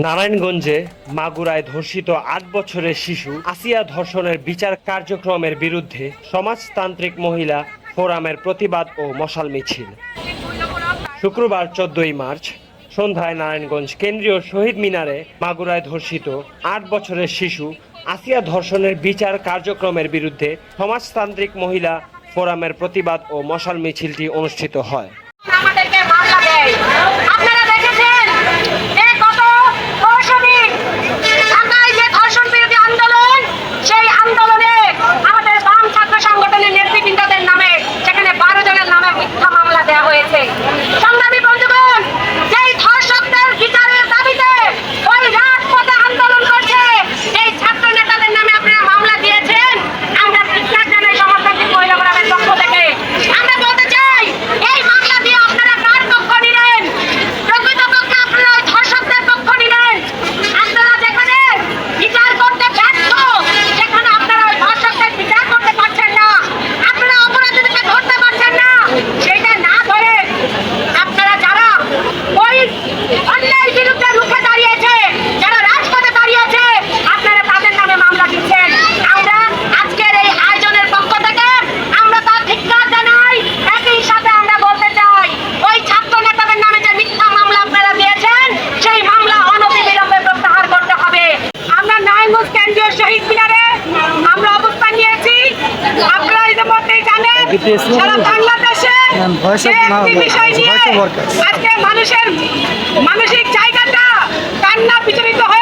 নারায়ণগঞ্জে মাগুরায় ধর্ষিত আট বছরের শিশু আসিয়া ধর্ষণের বিচার কার্যক্রমের বিরুদ্ধে সমাজতান্ত্রিক মহিলা ফোরামের প্রতিবাদ ও মশাল মিছিল। শুক্রবার চোদ্দই মার্চ সন্ধ্যায় নারায়ণগঞ্জ কেন্দ্রীয় শহীদ মিনারে মাগুরায় ধর্ষিত আট বছরের শিশু আসিয়া ধর্ষণের বিচার কার্যক্রমের বিরুদ্ধে সমাজতান্ত্রিক মহিলা ফোরামের প্রতিবাদ ও মশাল মিছিলটি অনুষ্ঠিত হয়। দেওয়া হয়েছে বিষয় নিয়ে মানুষের মানসিক জায়গাটা কান্না বিচলিত হয়ে